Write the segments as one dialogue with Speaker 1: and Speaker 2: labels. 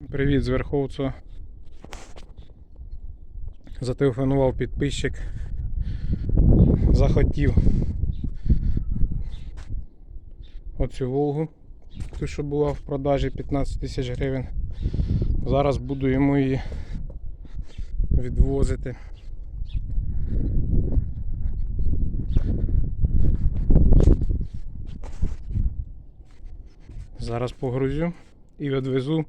Speaker 1: Привіт з Верховцю. Зателефонував підписчик. Захотів оцю Волгу, ту, що була в продажі 15 тисяч гривень. Зараз буду йому її відвозити. Зараз погрузю і відвезу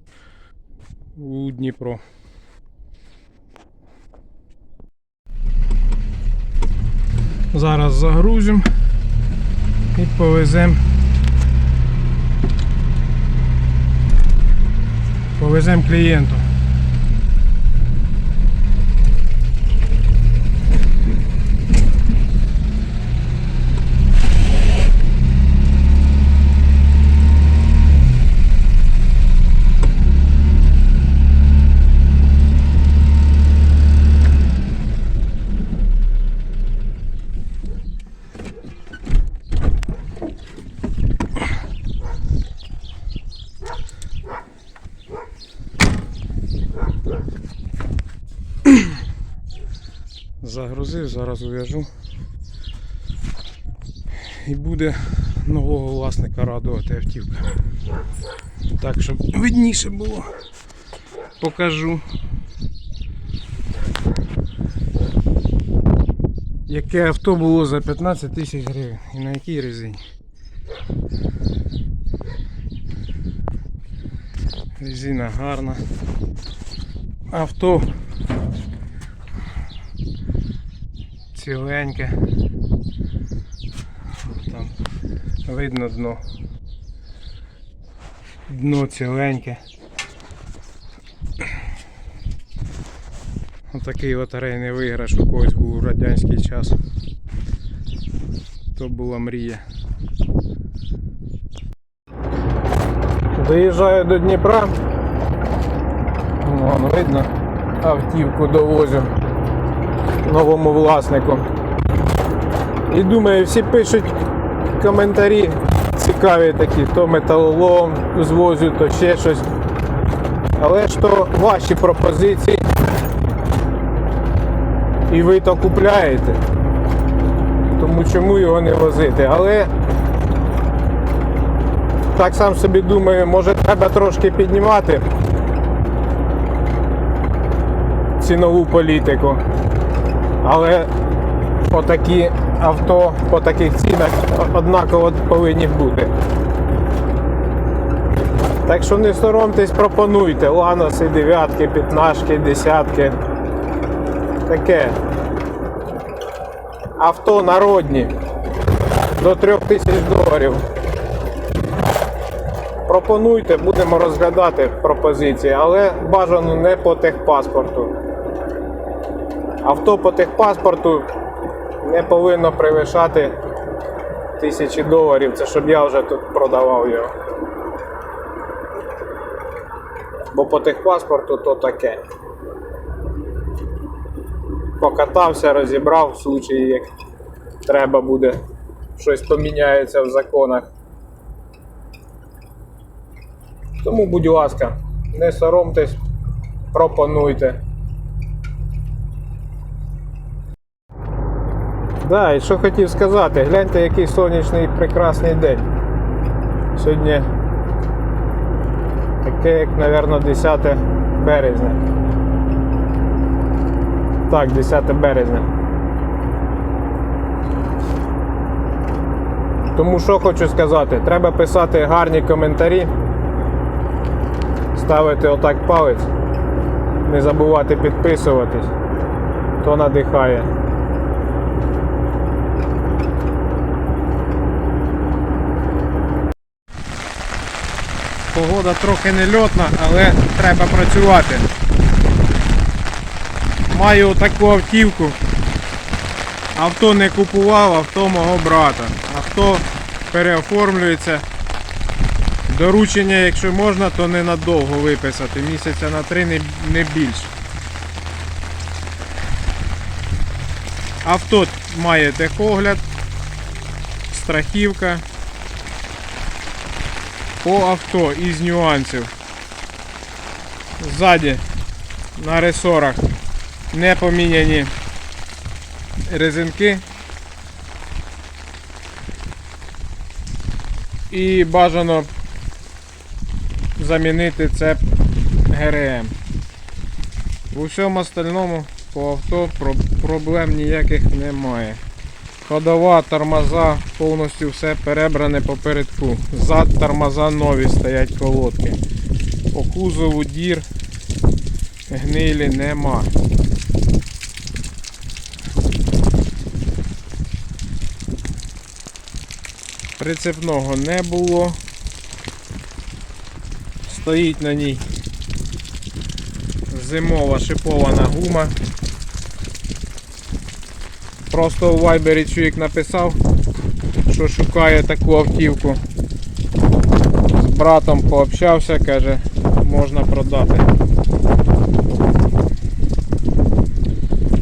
Speaker 1: у Дніпро. Зараз загрузимо і повеземо. Повеземо клієнту. Загрузив, зараз ув'яжу. І буде нового власника радувати автівка. Так, щоб видніше було. Покажу. Яке авто було за 15 тисяч гривень і на якій резині. Резина гарна. Авто ціленьке. Там видно дно. Дно ціленьке. Отакий лотерейний виграш у когось був у радянський час. То була мрія. Доїжджаю до Дніпра. Вон видно, автівку довозю новому власнику. І думаю, всі пишуть коментарі цікаві такі, то металолом звозю, то ще щось. Але ж то ваші пропозиції. І ви то купляєте. Тому чому його не возити? Але так сам собі думаю, може треба трошки піднімати цінову політику. Але отакі авто по таких цінах однаково повинні бути. Так що не соромтесь, пропонуйте. Ланоси, дев'ятки, п'ятнашки, десятки. Таке. Авто народні. До 3000 доларів. Пропонуйте, будемо розглядати пропозиції, але бажано не по техпаспорту. Авто по техпаспорту не повинно перевищати тисячі доларів. Це щоб я вже тут продавав його. Бо по техпаспорту то таке. Покатався, розібрав в случаї, як треба буде, щось поміняється в законах. Тому, будь ласка, не соромтесь, пропонуйте. Да, і що хотів сказати, гляньте, який сонячний прекрасний день. Сьогодні таке, як, мабуть, 10 березня. Так, 10 березня. Тому що хочу сказати, треба писати гарні коментарі, ставити отак палець, не забувати підписуватись, то надихає. Погода трохи не льотна, але треба працювати. Маю таку автівку. Авто не купував, авто мого брата. Авто переоформлюється. Доручення, якщо можна, то ненадовго виписати. Місяця на три не більше. Авто має техогляд, страхівка. По авто із нюансів. ззаді на ресорах не поміняні резинки. І бажано замінити цеп ГРМ. У всьому остальному по авто проблем ніяких немає. Ходова, тормоза, повністю все перебране попередку. Зад тормоза нові стоять колодки. По кузову дір гнилі нема. Прицепного не було. Стоїть на ній зимова шипована гума. Просто у Вайбері чоловік написав, що шукає таку автівку. З братом пообщався, каже, можна продати.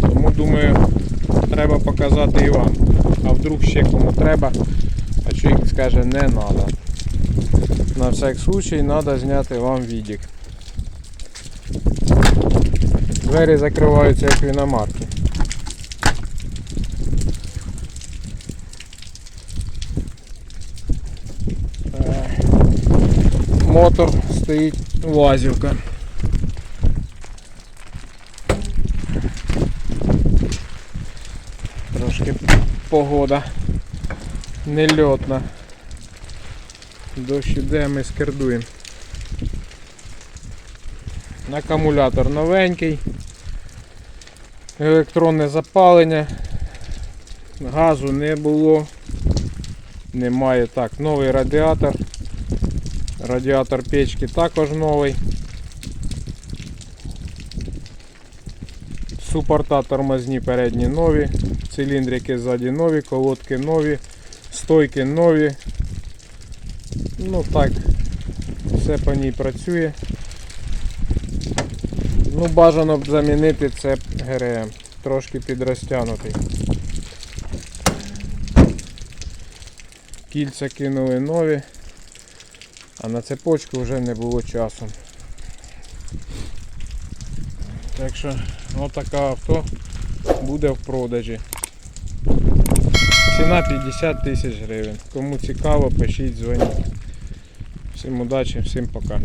Speaker 1: Тому думаю, треба показати і вам. А вдруг ще кому треба, а чоловік скаже не треба. На всяк случай треба зняти вам відік. Двері закриваються як в іномарки. Мотор стоїть лазівка. Трошки погода нельотна. Дощ іде, ми скердуємо. Акумулятор новенький. Електронне запалення. Газу не було. Немає так. Новий радіатор. Радіатор печки також новий. Супорта тормозні передні нові. Циліндрики ззаді нові, колодки нові, стойки нові. Ну так, все по ній працює. Ну, бажано б замінити цеп ГРМ. Трошки підрозтягнутий. Кільця кинули нові, а на цепочку вже не було часу. Так що отака авто буде в продажі. Ціна 50 тисяч гривень. Кому цікаво, пишіть, дзвоніть. Всім удачі, всім пока.